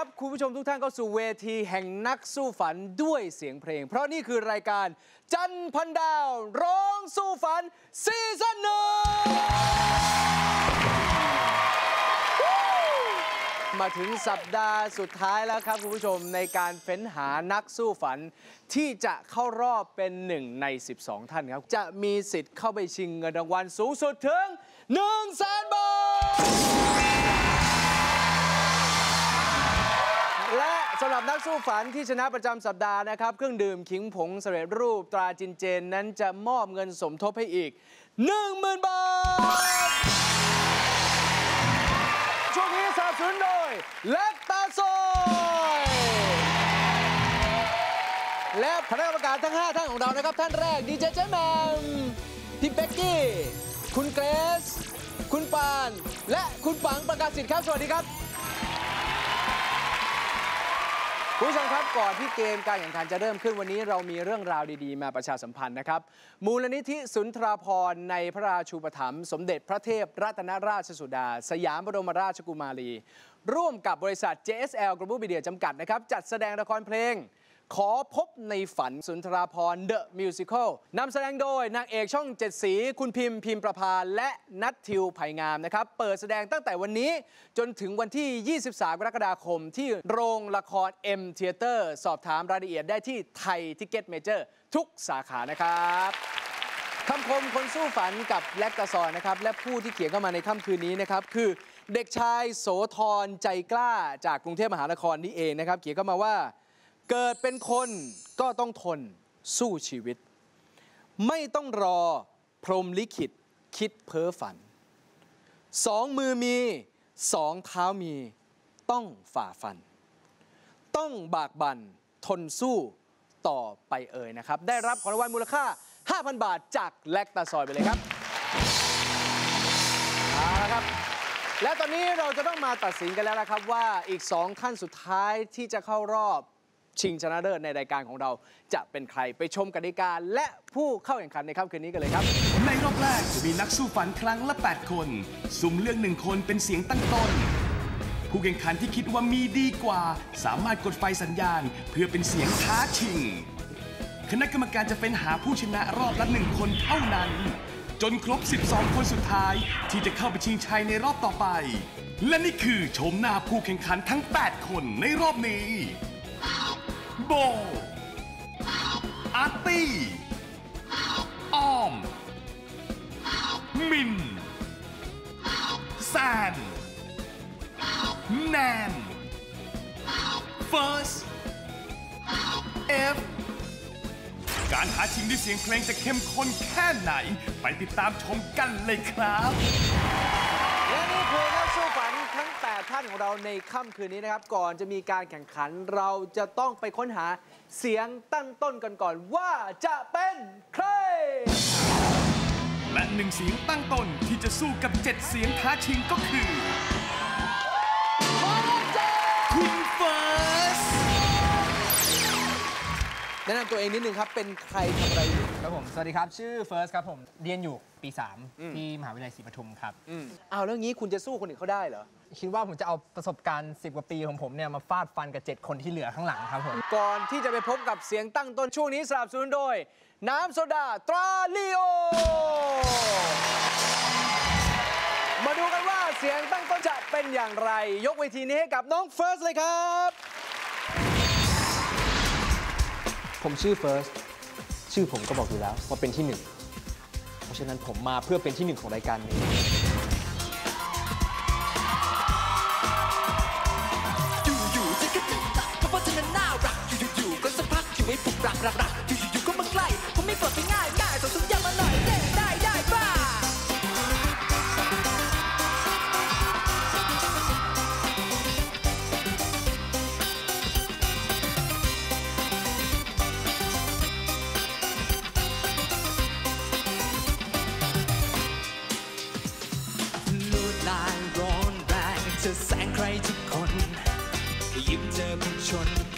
สวัสดีครับยินดีต้อนรับ คุณผู้ชมทุกท่านเข้าสู่เวทีแห่งนักสู้ฝันด้วยเสียงเพลง เพราะนี่คือรายการจันทร์พันดาว ร้องสู้ฝัน ซีซั่นหนึ่งมาถึงสัปดาห์สุดท้ายแล้วครับ คุณผู้ชมในการเฟ้นหานักสู้ฝัน ที่จะเข้ารอบเป็นหนึ่งใน 12 ท่านครับ จะมีสิทธิ์เข้าไปชิงเงินรางวัลสูงสุดถึง1 0 0 0 0แสนบาท และสำหรับนักสู้ฝันที่ชนะประจำสัปดาห์นะครับ เครื่องดื่มขิงผงสำเร็จรูปตราจินเจนนั้นจะมอบเงินสมทบให้อีก 10,000 บาท ช่วงนี้สนับสนุนโดยเล็กตาซอยและคณะกรรมการทั้ง 5 ท่านของเรานะครับ ท่านแรกดีเจเจแมมพี่เป็กกี้ คุณเกรซคุณปาน และคุณปังประกาศสิทธิ์ครับ สวัสดีครับ คุณผู้ชมครับก่อนที่เกมการแข่งขันจะเริ่มขึ้นวันนี้เรามีเรื่องราวดีๆ มาประชาสัมพันธ์นะครับ มูลนิธิสุนทราพรณ์ในพระราชูปถัมภ์สมเด็จพระเทพรัตนราชสุดา สยามบรมราชกุมารี ร่วมกับบริษัท JSL Global Media จำกัดนะครับ จัดแสดงละครเพลง ขอพบในฝันสุนทราพรณ์ The Musical นำแสดงโดยนางเอกช่องเจ็ดสี คุณพิมพ์พิมพ์ประพาและนัททิวไผ่งามนะครับ เปิดแสดงตั้งแต่วันนี้จนถึงวันที่ 23 กรกฎาคมที่โรงละคร M Theater สอบถามรายละเอียดได้ที่ไทยทิเก็ตเมเจอร์ทุกสาขานะครับคำคมคนสู้ฝันกับแลกตาซอยนะครับ และผู้ที่เขียนเข้ามาในค่ำคืนนี้นะครับ คือเด็กชายโสธรใจกล้าจากกรุงเทพมหานครนี่เองนะครับ เขียนเข้ามาว่า เกิดเป็นคนก็ต้องทนสู้ชีวิต ไม่ต้องรอพรมลิขิตคิดเพ้อฝัน สองมือมีสองเท้ามี ต้องฝ่าฟัน ต้องบากบั่นทนสู้ต่อไปเอ่ยนะครับ ได้รับของรางวัลมูลค่า 5,000 บาทจากแลกตาซอยไปเลยครับเอาละครับ และตอนนี้เราจะต้องมาตัดสินกันแล้วนะครับว่าอีก 2 ท่านสุดท้ายที่จะเข้ารอบ ชิงชนะเลิศในรายการของเราจะเป็นใครไปชมกติกาและผู้เข้าแข่งขันในค่ำคืนนี้กันเลยครับ ในรอบแรกจะมีนักสู้ฝันครั้งละ 8 คน สุ่มเลือกหนึ่งคนเป็นเสียงตั้งต้น ผู้แข่งขันที่คิดว่ามีดีกว่า สามารถกดไฟสัญญาณ เพื่อเป็นเสียงท้าชิง คณะกรรมการจะเป็นหาผู้ชนะรอบละหนึ่งคนเท่านั้น จนครบ 12 คนสุดท้าย ที่จะเข้าไปชิงชัยในรอบต่อไป และนี่คือโฉมหน้าผู้แข่งขันทั้ง 8 คนในรอบนี้ โบ อาร์ตี้ อ้อม มิน แซน แนน เฟิร์ส เอฟ การหาชิงด้วยเสียงเพลงจะเข้มข้นแค่ไหน ไปติดตามชมกันเลยครับ และนี่คือนักสู้ฝัน ทั้ง8ท่านของเราในค่ำคืนนี้นะครับ ก่อนจะมีการแข่งขันเราจะต้องไปค้นหาเสียงตั้งต้นกันก่อนว่าจะเป็นใคร และหนึ่งเสียงตั้งต้นที่จะสู้กับเจ็ดเสียงท้าชิงก็คือคุณเฟิร์สแนะนำตัวเองนิดนึงครับ เป็นใครทำอะไรอยู่ ครับผม สวัสดีครับ ชื่อเฟิร์สครับผม เรียนอยู่ปี 3 ที่มหาวิทยาลัยศรีปทุมครับอืมอ้าวแล้วงี้คุณจะสู้คนอื่นเขาได้เหรอ คิดว่าผมจะเอาประสบการณ์ 10 กว่าปีของผมเนี่ย มาฟาดฟันกับ 7 คนที่เหลือข้างหลังครับผม ก่อนที่จะไปพบกับเสียงตั้งต้นช่วงนี้สนับสนุนโดย น้ำโซดาตราลีโอ มาดูกันว่าเสียงตั้งต้นจะเป็นอย่างไร ยกเวทีนี้ให้กับน้องเฟิร์สเลยครับ ผมชื่อเฟิร์ส ชื่อผมก็บอกอยู่แล้วว่าเป็นที่หนึ่งเพราะฉะนั้นผมมาเพื่อเป็นที่หนึ่งของรายการนี้ ยิ้มเจอผู้ชน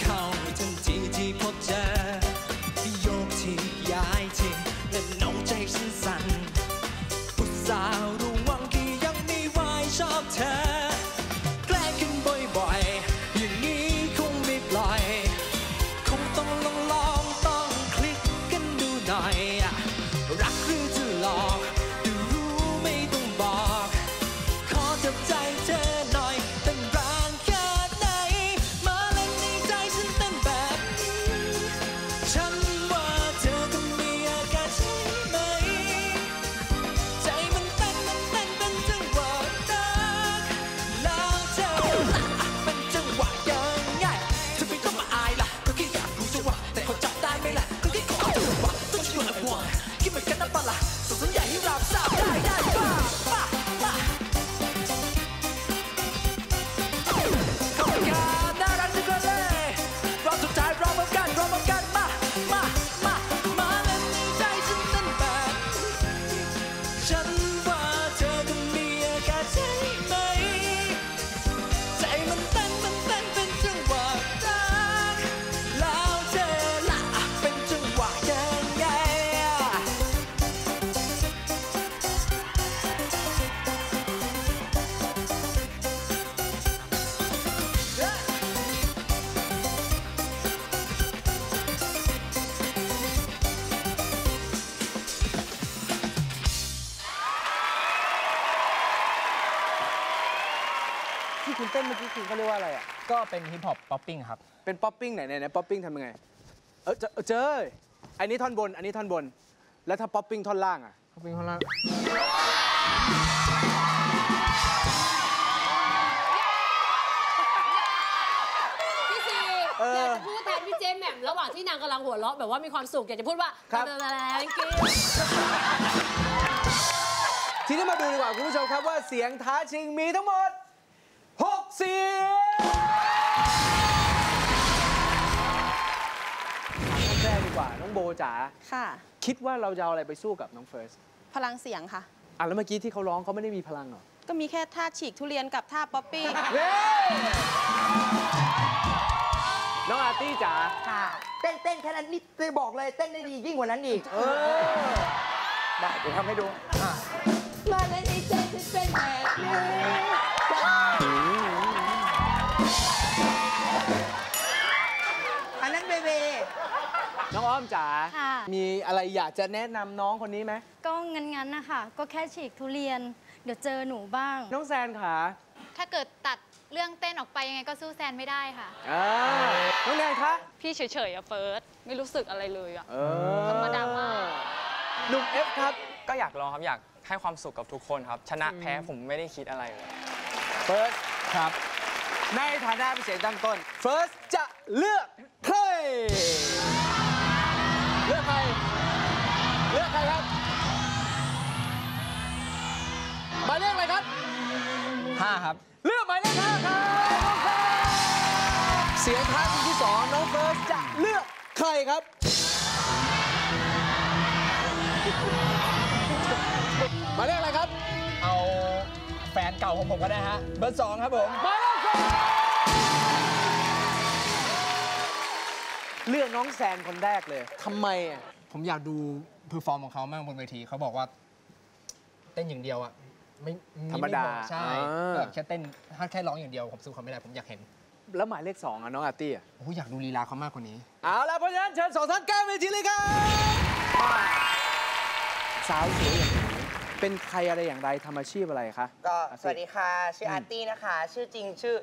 เต้นเมื่อกี้คือเขาเรียกว่าอะไรอะ ก็เป็นฮิปฮอปป๊อปปิ้งครับ เป็นป๊อปปิ้งไหนไหนไหนป๊อปปิ้งทำยังไง เออเจอเออเจออันนี้ท่อนบน อันนี้ท่อนบน แล้วถ้าป๊อปปิ้งท่อนล่างอะ ป๊อปปิ้งข้างล่าง พี่ซีเอออ ยากจะพูดแทนพี่เจมแหม่มระหว่างที่นางกำลังหัวเราะแบบว่ามีความสุขอยากจะพูดว่าครับ แรงกิ้ทีนี้มาดูดีกว่าคุณผู้ชมครับว่าเสียงท้าชิงมีทั้งหมด6 เสียงถามท่านแรกดีกว่าน้องโบจ๋าค่ะ คิดว่าเราจะเอาอะไรไปสู้กับน้องเฟิร์ส พลังเสียงค่ะ อะแล้วเมื่อกี้ที่เขาร้องเขาไม่ได้มีพลังเหรอ ก็มีแค่ท่าฉีกทุเรียนกับท่าป๊อปปี้เย้น้องอาร์ตี้จ๋า ค่ะเต้นเต้นแค่นั้นนี่เต้บอกเลยเต้นได้ดียิ่งกว่านั้นอีก เออ ได้เดี๋ยวทำให้ดู มาเลยในใจฉันเป็นแบบนี้อัน องอ้อมจ๋า ค่ะ มีอะไรอยากจะแนะนำน้องคนนี้ไหม ก็งั้นๆนะคะ ก็แค่ฉีกทุเรียน เดี๋ยวเจอหนูบ้าง น้องแซนขาถ้าเกิดตัดเรื่องเต้นออกไปยังไงก็สู้แซนไม่ได้ค่ะ อ่าน้องแนนคะพี่เฉยๆอะเฟิร์สไม่รู้สึกอะไรเลยอะ เออธรรมดามาก หนุ่มเอฟครับ ก็อยากลองครับอยากให้ความสุขกับทุกคนครับ ชนะแพ้ผมไม่ได้คิดอะไรเลย เฟิร์สครับ ในฐานะเป็นเสียงตั้งต้น เฟิร์สจะเลือกใคร เลือกใคร เลือกใครครับหมายเลขอะไรครับ5ครับ เลือกหมายเลขห้าครับน้องเฟิร์สเสียงท้ายที่สองน้องเฟิร์สจะเลือกใครครับ หมายเลขอะไรครับ เอาแฟนเก่าของผมก็ได้ฮะ เบอร์สองครับผม หมายเลขสอง เลือกน้องแซนคนแรกเลยทำไมอะผมอยากดูเพอร์ฟอร์มของเขามากบนเวทีเขาบอกว่า เต้นอย่างเดียวอะไม่ธรรมดาไพอใช่อ่า แบบแค่เต้นถ้าแค่ร้องอย่างเดียวผมสู้เขาไม่ได้ผมอยากเห็นแล้วหมายเลขสองอะน้องอาร์ตี้อะโอ้อยากดูลีลาเขามากกว่านี้ เอาล่ะเพราะฉะนั้นเชิญสองท่านก้าวเวทีเลยครับสาวสวยอย่างหนูเป็นใครอะไรอย่างไรทำอาชีพอะไรคะก็อาร์ตี้สวัสดีค่ะ ชื่ออาร์ตี้นะคะ ชื่อจริงชื่อ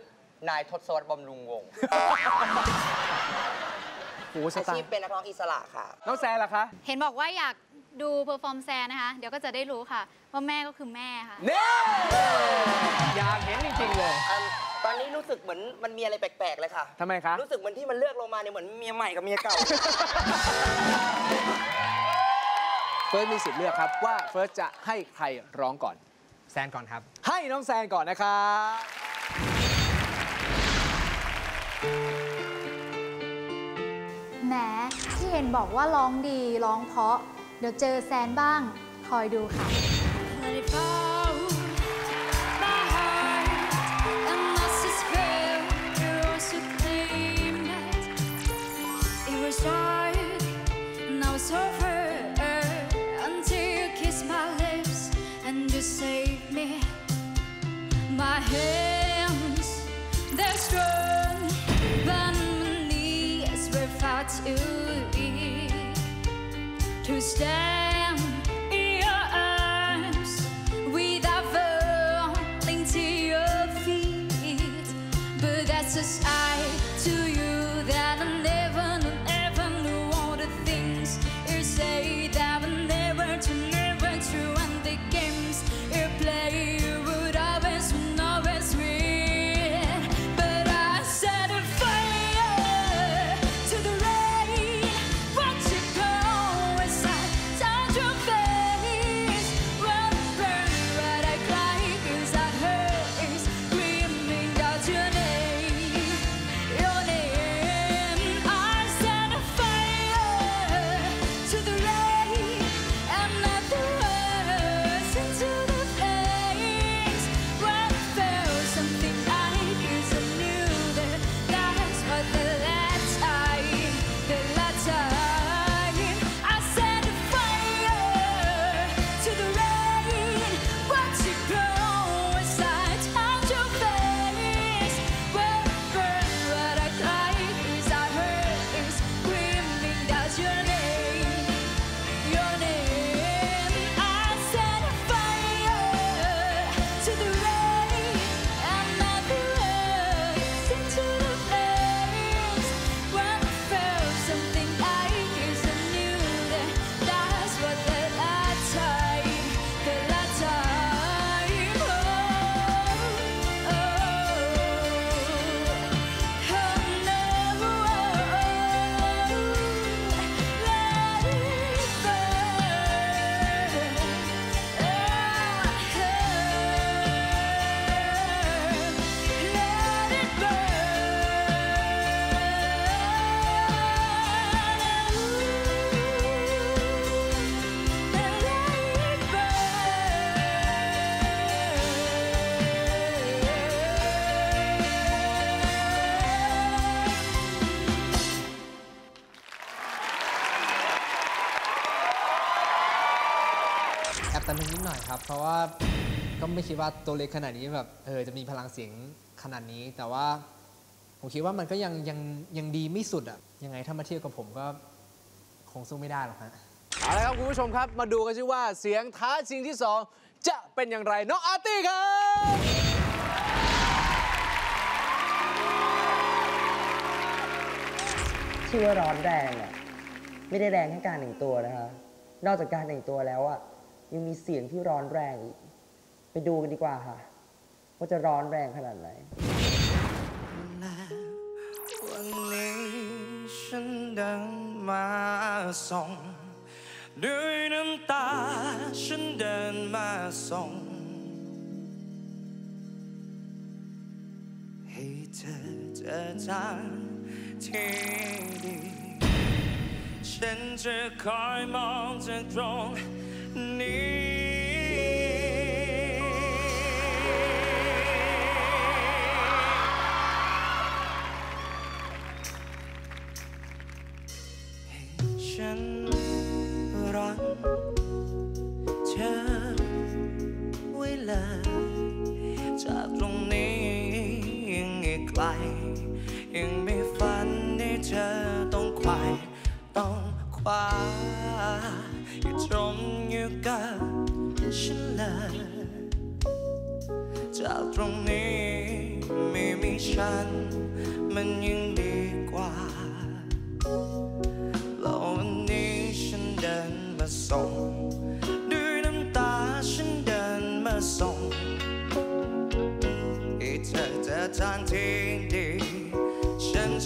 นายทศวรรษบำรุงวงศ์ โอ้โหสอาไตชีพล์เป็นนักร้องอิสระค่ะ น้องแซนล่ะคะเห็นบอกว่าอยากดูเพอร์ฟอร์มแซนนะคะ เดี๋ยวก็จะได้รู้ค่ะ ว่าแม่ก็คือแม่ค่ะ เน่อยากเห็นจริงๆเลยอืมตอนนี้รู้สึกเหมือนมันมีอะไรแปลกๆเลยค่ะ ทำไมคะ รู้สึกเหมือนที่มันเลือกลงมาเนี่ยเหมือนเมียใหม่กับเมียเก่า เฟิร์สมีสิทธิ์เลือกครับว่าเฟิร์สจะให้ใครร้องก่อน แซนก่อนครับ ให้น้องแซนก่อนนะครับ เห็นบอกว่าร้องดีร้องเพราะ เดี๋ยวเจอแซนบ้าง คอยดูค่ะ to stand ครับ เพราะว่าก็ไม่คิดว่าตัวเล็กขนาดนี้แบบเออจะมีพลังเสียงขนาดนี้ แต่ว่าผมคิดว่ามันก็ยังยังยังดีไม่สุดอะยังไงถ้ามาเทียบกับผมก็คงสู้ไม่ได้หรอกฮะเอาละครับคุณผู้ชมครับ มาดูกันซิว่าเสียงท้าชิงที่ 2 จะเป็นอย่างไรน้องอาร์ตี้ครับชื่อว่าร้อนแรงอะไม่ได้แรงแค่การแต่งตัวนะคะนอกจากการแต่งตัวแล้วอะ ยังมีเสียงที่ร้อนแรงอีก ไปดูกันดีกว่าค่ะ ว่าจะร้อนแรงขนาดไหนวันนี้ฉันเดินมาส่งด้วยน้ำตาฉันเดินมาส่งให้เธอเจอทางที่ดีฉันจะคอยมองจากตรง นี้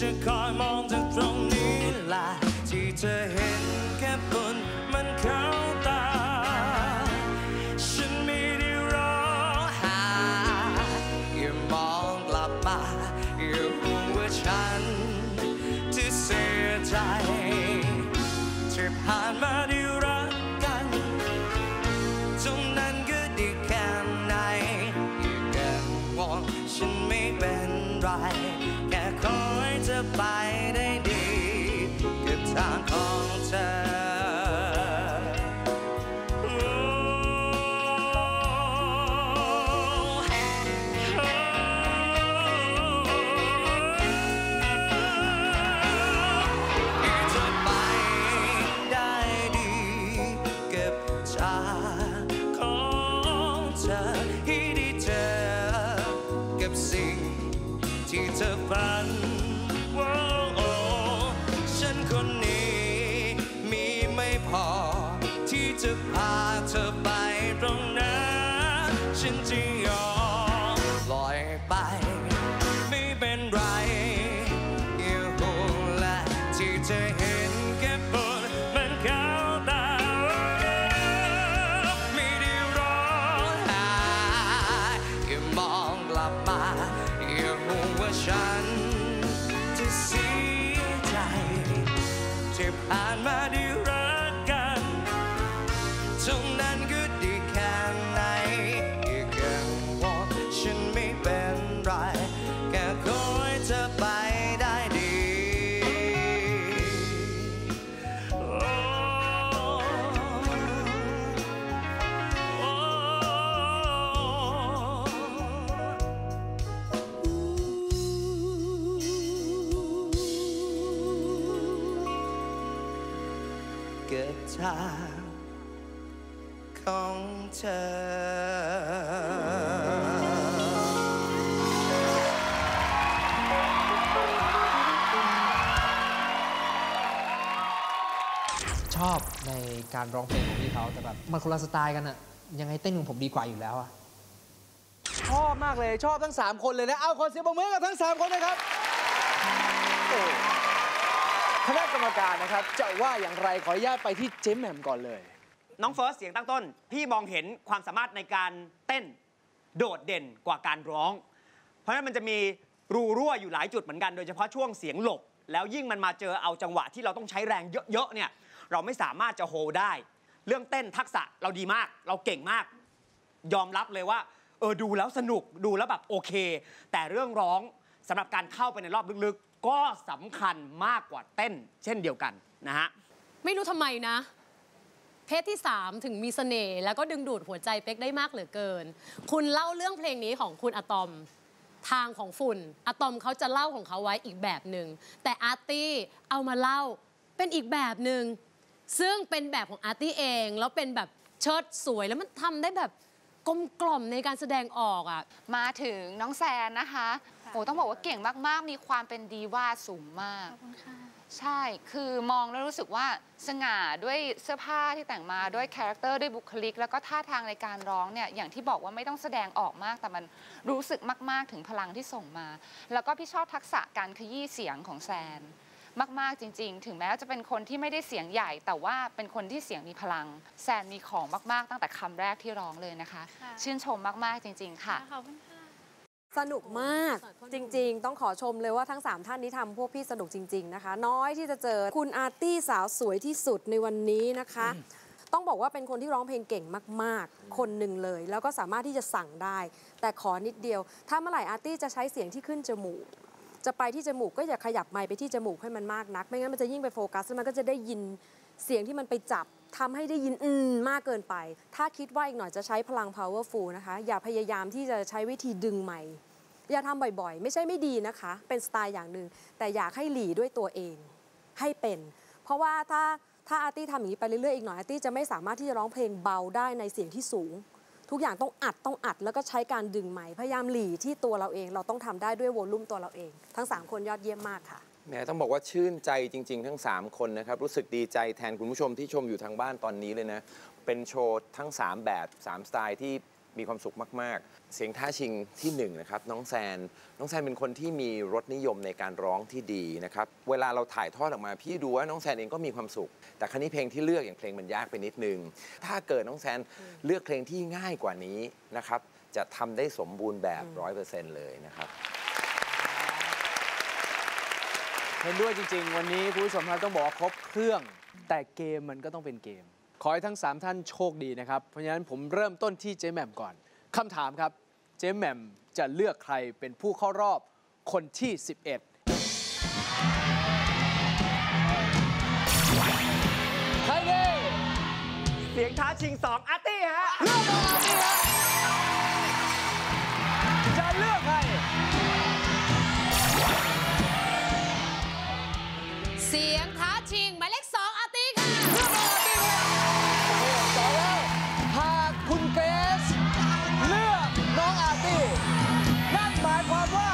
ฉันจะ กิดทางของเธอชอบในการร้องเพลงของพี่เขาแต่แบบมันคนละสไตล์กันอะยังไงเต้นของผมดีกว่าอยู่แล้วอะชอบมากเลยชอบทั้ง 3 คนเลยนะ เอาขอเสียงปรบมือกับทั้ง 3 คนนะครับ คณะกรรมการนะครับ จะว่าอย่างไรขออนุญาตไปที่เจ๊แหม่มก่อนเลย น้องเฟิร์สเสียงตั้งต้น พี่มองเห็นความสามารถในการเต้นโดดเด่นกว่าการร้อง เพราะฉะนั้นมันจะมีรูรั่วอยู่หลายจุดเหมือนกันโดยเฉพาะช่วงเสียงหลบ แล้วยิ่งมันมาเจอเอาจังหวะที่เราต้องใช้แรงเยอะๆเนี่ยเราไม่สามารถจะโฮได้ เรื่องเต้นทักษะเราดีมาก เราเก่งมาก ยอมรับเลยว่าเออดูแล้วสนุกดูแล้วแบบโอเค แต่เรื่องร้องสำหรับการเข้าไปในรอบลึกๆ ก็สำคัญมากกว่าเต้นเช่นเดียวกันนะฮะ ไม่รู้ทำไมนะ เพศที่ 3 ถึงมีเสน่ห์แล้วก็ดึงดูดหัวใจเป๊กได้มากเหลือเกิน คุณเล่าเรื่องเพลงนี้ของคุณอะตอมทางของฝุ่นอะตอมเขาจะเล่าของเขาไว้อีกแบบหนึ่งแต่อาร์ตี้เอามาเล่าเป็นอีกแบบหนึ่งซึ่งเป็นแบบของอาร์ตี้เอง แล้วเป็นแบบเชิดสวยแล้วมันทำได้แบบกลมกล่อมในการแสดงออกอะ มาถึงน้องแซนนะคะ โอ้ต้องบอกว่าเก่งมากๆ มีความเป็นดีว่าสูงมากใช่ คือมองแล้วรู้สึกว่าสง่าด้วยเสื้อผ้าที่แต่งมาด้วยคาแรคเตอร์ด้วยบุคลิก แล้วก็ท่าทางในการร้องเนี่ยอย่างที่บอกว่าไม่ต้องแสดงออกมากแต่มันรู้สึกมาก ๆ ถึงพลังที่ส่งมา แล้วก็พี่ชอบทักษะการขยี้เสียงของแซน มาก ๆ จริง ๆ ถึงแม้ว่าจะเป็นคนที่ไม่ได้เสียงใหญ่ แต่ว่าเป็นคนที่เสียงมีพลัง แซนมีของมาก ๆ ตั้งแต่คำแรกที่ร้องเลยนะคะ ค่ะ ชื่นชมมาก ๆ จริง ๆ ค่ะ ขอบคุณค่ะ สนุกมากจริง ๆ ต้องขอชมเลยว่าทั้ง 3 ท่านนี้ทำพวกพี่สนุกจริง ๆนะคะ น้อยที่จะเจอคุณอาร์ตี้สาวสวยที่สุดในวันนี้นะคะ ต้องบอกว่าเป็นคนที่ร้องเพลงเก่งมาก ๆ คนหนึ่งเลย แล้วก็สามารถที่จะสั่งได้ แต่ขอนิดเดียว ถ้าเมื่อไหร่อาร์ตี้จะใช้เสียงที่ขึ้นจมูก จะไปที่จมูกก็อย่าขยับไมค์ไปที่จมูกให้มันมากนัก ไม่งั้นมันจะยิ่งไปโฟกัสแล้วมันก็จะได้ยินเสียงที่มันไปจับ ทำให้ได้ยินอืมมากเกินไป ถ้าคิดว่าอีกหน่อยจะใช้พลัง powerful นะคะ อย่าพยายามที่จะใช้วิธีดึงไมค์อย่าทำบ่อยๆ ไม่ใช่ไม่ดีนะคะ เป็นสไตล์อย่างหนึ่งแต่อยากให้หลีด้วยตัวเอง ให้เป็น เพราะว่าถ้าถ้าอาร์ตี้ทำอย่างนี้ไปเรื่อยๆ อีกหน่อยอาร์ตี้จะไม่สามารถที่จะร้องเพลงเบาได้ในเสียงที่สูง ทุกอย่างต้องอัดต้องอัดแล้วก็ใช้การดึงไมค์พยายามหลีที่ตัวเราเอง เราต้องทำได้ด้วยโวลูมตัวเราเอง ทั้ง 3 คนยอดเยี่ยมมากค่ะ แหมต้องบอกว่าชื่นใจจริง ๆ ทั้ง 3 คนนะครับ รู้สึกดีใจแทนคุณผู้ชมที่ชมอยู่ทางบ้านตอนนี้เลยนะ เป็นโชว์ทั้ง 3 แบบ 3 สไตล์ที่มีความสุขมาก ๆ เสียงท้าชิงที่1นะครับน้องแซน น้องแซนเป็นคนที่มีรสนิยมในการร้องที่ดีนะครับ เวลาเราถ่ายทอดออกมา พี่ดูว่าน้องแซนเองก็มีความสุข แต่ครั้นี้เพลงที่เลือกอย่างเพลงมันยากไปนิดนึง ถ้าเกิดน้องแซนเลือกเพลงที่ง่ายกว่านี้นะครับ จะทำได้สมบูรณ์แบบร้อยเปอร์เซ็นต์เลยนะครับ เห็นด้วยจริง ๆ วันนี้คุณผู้ชมครับต้องบอกว่าครบเครื่อง แต่เกมมันก็ต้องเป็นเกม ขอให้ทั้ง 3 ท่านโชคดีนะครับ เพราะฉะนั้นผมเริ่มต้นที่เจ๊แหม่มก่อนคำถามครับ เจ๊แหม่มจะเลือกใครเป็นผู้เข้ารอบคนที่ 11ใครดีเสียงท้าชิงสองอาร์ตี้ฮะ เลือกมาสิครับจะเลือกใคร เสียงท้าชิงหมายเลขสองอาร์ตี้ค่ะต่อแล้วหากคุณเกรซเลือกน้องอาร์ตี้นั่นหมายความว่า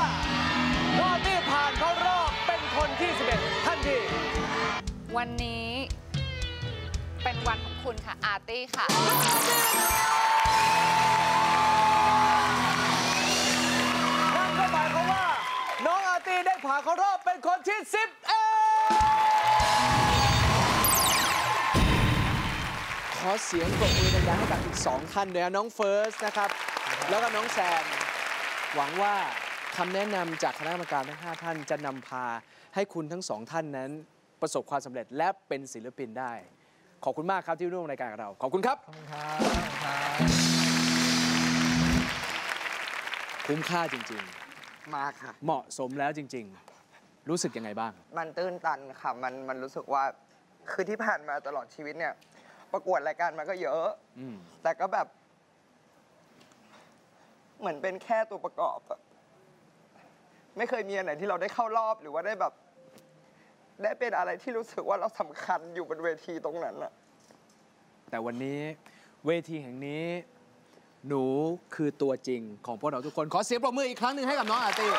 น้องอาร์ตี้ผ่านเข้ารอบเป็นคนที่ 11ทันทีวันนี้ เป็นวันของคุณค่ะอาร์ตี้ค่ะ นั่นก็หมายความว่า น้องอาร์ตี้ได้ผ่านเข้ารอบเป็นคนที่ 11 ขอเสียงปรบมือดังๆให้กับอีก 2 ท่านด้วยนะน้องเฟิร์สนะครับ แล้วก็น้องแซม หวังว่าคำแนะนำจากคณะกรรมการทั้ง 5 ท่านจะนำพาให้คุณทั้งสองท่านนั้น ประสบความสำเร็จและเป็นศิลปินได้ ขอบคุณมากครับที่ร่วมรายการกับเรา ขอบคุณครับคุ้มค่าจริงมากค่ะๆเหมาะสมแล้วจริง ๆ รู้สึกยังไงบ้าง มันตื้นตันค่ะมันมันรู้สึกว่าคือที่ผ่านมาตลอดชีวิตเนี่ย ประกวดรายการมาก็เยอะ อืม แต่ก็แบบ เหมือนเป็นแค่ตัวประกอบอะไม่เคยมีอันไหนที่เราได้เข้ารอบหรือว่าได้แบบ ได้เป็นอะไรที่รู้สึกว่าเราสำคัญอยู่บนเวทีตรงนั้นอะ แต่วันนี้เวทีแห่งนี้ หนูคือตัวจริงของพวกเราทุกคน ขอเสียงปรบมืออีกครั้งหนึ่งให้กับน้องอาร์ตี้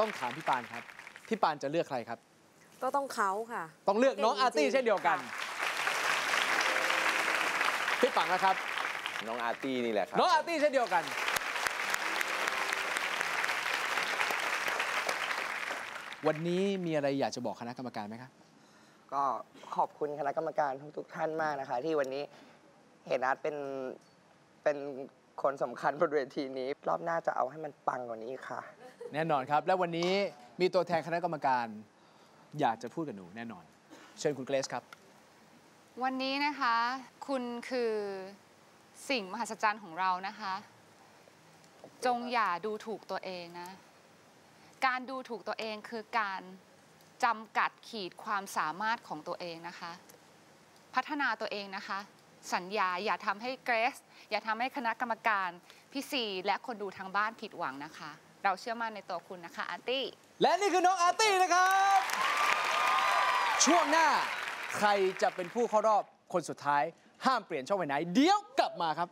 ต้องถามพี่ปานครับ พี่ปานจะเลือกใครครับ ก็ต้องเขาค่ะ ต้องเลือกน้องอาร์ตี้เช่นเดียวกัน พี่ปังนะครับ น้องอาร์ตี้นี่แหละครับ น้องอาร์ตี้เช่นเดียวกัน วันนี้มีอะไรอยากจะบอกคณะกรรมการไหมครับ ก็ขอบคุณคณะกรรมการทุกๆท่านมากนะคะ ที่วันนี้เห็นอาร์ตเป็นเป็นคนสำคัญบนเวทีนี้ รอบหน้าจะเอาให้มันปังกว่านี้ค่ะ แน่นอนครับ และวันนี้มีตัวแทนคณะกรรมการ อยากจะพูดกับหนูแน่นอน เชิญคุณเกรซครับ วันนี้นะคะ คุณคือสิ่งมหัศจรรย์ของเรานะคะ จงอย่าดูถูกตัวเองนะ การดูถูกตัวเองคือการจำกัดขีดความสามารถของตัวเองนะคะ พัฒนาตัวเองนะคะ สัญญาอย่าทำให้เกรซอย่าทำให้คณะกรรมการพี่ซีและคนดูทางบ้านผิดหวังนะคะ เราเชื่อมั่นในตัวคุณนะคะอาร์ตี้ และนี่คือน้องอาร์ตี้นะครับ ช่วงหน้าใครจะเป็นผู้เข้ารอบคนสุดท้าย ห้ามเปลี่ยนช่องไปไหน เดี๋ยวกลับมาครับ